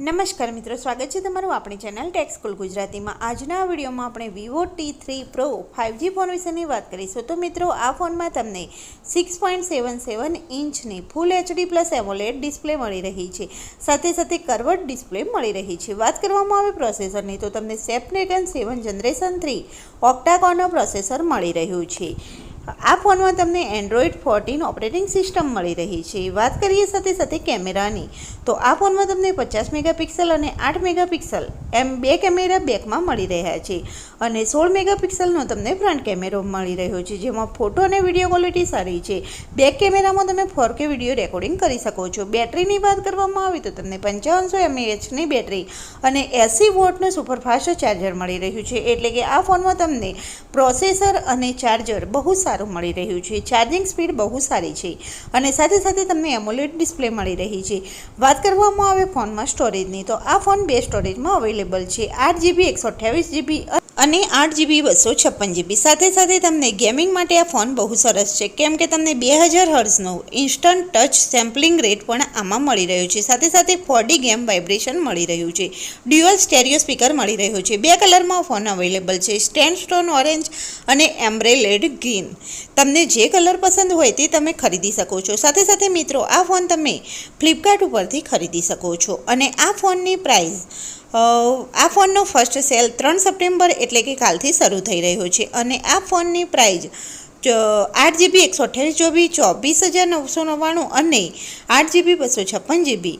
નમસ્કાર મિત્રો, સ્વાગત છે તમારું આપણી ચેનલ ટેક્સ સ્કૂલ ગુજરાતીમાં. આજના વિડીયોમાં આપણે Vivo T three Pro five G phone વિશેની વાત કરીશું. તો મિત્રો, આ ફોનમાં તમને six point seven seven ઇંચની full HD plus AMOLED display મળી રહી છે. સાથે સાથે કરવટ ડિસ્પ્લે મળી રહી છે. વાત કરવામાં આવે પ્રોસેસરની, તો તમને સેપનેગન સેવન જનરેશન થ્રી ઓક્ટાકોનો પ્રોસેસર મળી રહ્યું છે. આ ફોનમાં તમને એન્ડ્રોઈડ ફોર્ટીન ઓપરેટિંગ સિસ્ટમ મળી રહી છે. વાત કરીએ સાથે સાથે કેમેરાની. તો આ ફોનમાં તમને પચાસ મેગાપિક્સલ અને આઠ મેગાપિક્સલ એમ બે કેમેરા બેકમાં મળી રહ્યા છે. અને સોળ મેગાપિક્સલનો તમને ફ્રન્ટ કેમેરો મળી રહ્યો છે, જેમાં ફોટો અને વીડિયો ક્વોલિટી સારી છે. બેક કેમેરામાં તમે ફોર કે વીડિયો રેકોર્ડિંગ કરી શકો છો. બેટરીની વાત કરવામાં આવે તો તમને પંચાવનસો એમએએચની બેટરી અને એસી વોટનું સુપરફાસ્ટ ચાર્જર મળી રહ્યું છે. એટલે કે આ ફોનમાં તમને પ્રોસેસર અને ચાર્જર બહુ સારું મળી રહ્યું છે. ચાર્જિંગ સ્પીડ બહુ સારી છે. અને સાથે સાથે તમને એમોલેડ ડિસ્પ્લે મળી રહી છે. વાત કરવામાં આવે ફોનમાં સ્ટોરેજની તો આ ફોન બે સ્ટોરેજમાં અવેલેબલ છે. આઠ જીબી એકસો અઠ્યાવીસ જીબી અને આઠ જીબી બસો છપ્પન જીબી સાથે સાથે તમને ગેમિંગ માટે આ ફોન બહુ સરસ છે. કેમ કે તમને બે હજાર હર્ઝનો ઇન્સ્ટન્ટ ટચ સેમ્પલિંગ રેટ પણ આમાં મળી રહ્યો છે. સાથે સાથે ફોરડી ગેમ વાઇબ્રેશન મળી રહ્યું છે. ડ્યુઅલ સ્ટેરિયો સ્પીકર મળી રહ્યું છે. બે કલરમાં ફોન અવેલેબલ છે. સ્ટેન્ડ સ્ટોન ઓરેન્જ અને એમ્બ્રેલેડ ગ્રીન તમને જે કલર પસંદ હોય તે તમે ખરીદી શકો છો. સાથે સાથે મિત્રો, આ ફોન તમે ફ્લિપકાર્ટ ઉપરથી ખરીદી શકો છો. અને આ ફોનની પ્રાઇસ આ ફોનનો ફર્સ્ટ સેલ ત્રણ સપ્ટેમ્બર એટલે કે કાલથી શરૂ થઈ રહ્યો છે અને આ ફોનની પ્રાઇઝ આઠ જીબી એકસો અઠ્યાવીસ જીબી ચોવીસ હજાર નવસો નવ્વાણું અને આઠ જીબી, બસો છપ્પન જીબી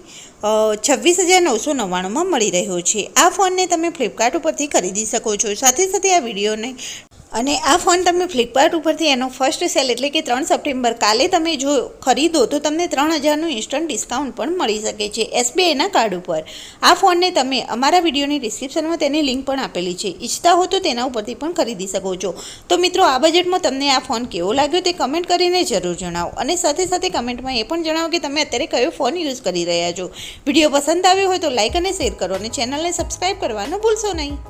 છવ્વીસ હજાર નવસો નવ્વાણુંમાં મળી રહ્યો છે. આ ફોનને તમે ફ્લિપકાર્ટ ઉપરથી ખરીદી શકો છો. સાથે સાથે આ વિડીયોને અને આ ફોન તમે ફ્લિપકાર્ટ ઉપરથી એનો ફર્સ્ટ સેલ એટલે કે ત્રણ સપ્ટેમ્બર કાલે તમે જો ખરીદો તો તમને ત્રણ હજારનું ઇન્સ્ટન્ટ ડિસ્કાઉન્ટ પણ મળી શકે છે એસબીઆઈના કાર્ડ ઉપર. આ ફોનને તમે અમારા વિડીયોની ડિસ્ક્રિપ્શનમાં તેની લિંક પણ આપેલી છે. ઈચ્છતા હો તો તેના ઉપરથી પણ ખરીદી શકો છો. તો મિત્રો, આ બજેટમાં તમને આ ફોન કેવો લાગ્યો તે કમેન્ટ કરીને જરૂર જણાવો. અને સાથે સાથે કમેન્ટમાં એ પણ જણાવો કે તમે અત્યારે કયો ફોન યુઝ કરી રહ્યા છો. વીડિયો પસંદ આવ્યો હોય તો લાઇક અને શેર કરો અને ચેનલને સબસ્ક્રાઈબ કરવાનું ભૂલશો નહીં.